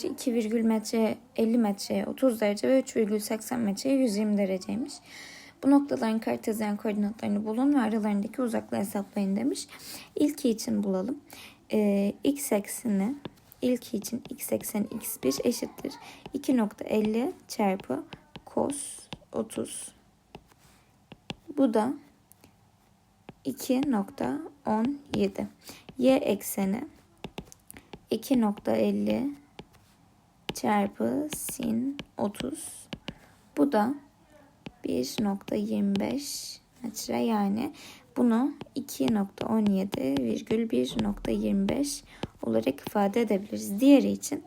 2 virgül metre 50 metreye 30 derece ve 3,80 metreye 120 dereceymiş. Bu noktaların kartezyen koordinatlarını bulun ve aralarındaki uzaklığı hesaplayın demiş. İlki için bulalım. Ee, x ekseni ilki için x ekseni x1 eşittir. 2.50 çarpı cos 30. Bu da 2.17. Y ekseni 2.50 çarpı sin 30. Bu da 1.25 metre yani bunu 2.17,1.25 olarak ifade edebiliriz. Diğeri için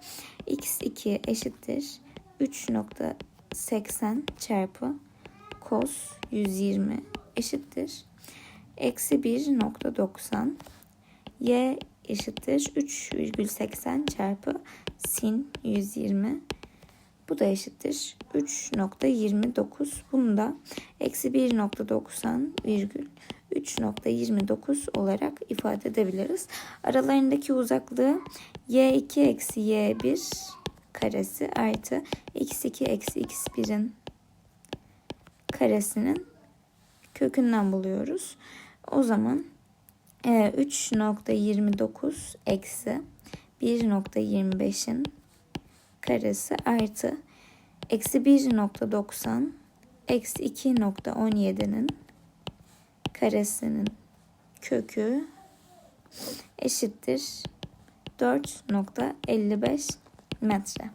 x2 eşittir 3.80 çarpı cos 120 eşittir eksi 1.90 y eşittir 3,80 çarpı sin 120 bu da eşittir 3.29 bunu da eksi 1.90 virgül 3.29 olarak ifade edebiliriz. Aralarındaki uzaklığı y2 eksi y1 karesi artı x2 eksi x1'in karesinin kökünden buluyoruz. O zaman 3.29 eksi 1.25'in karesi artı eksi 1.90 eksi 2.17'nin karesinin kökü eşittir 4.55 metre.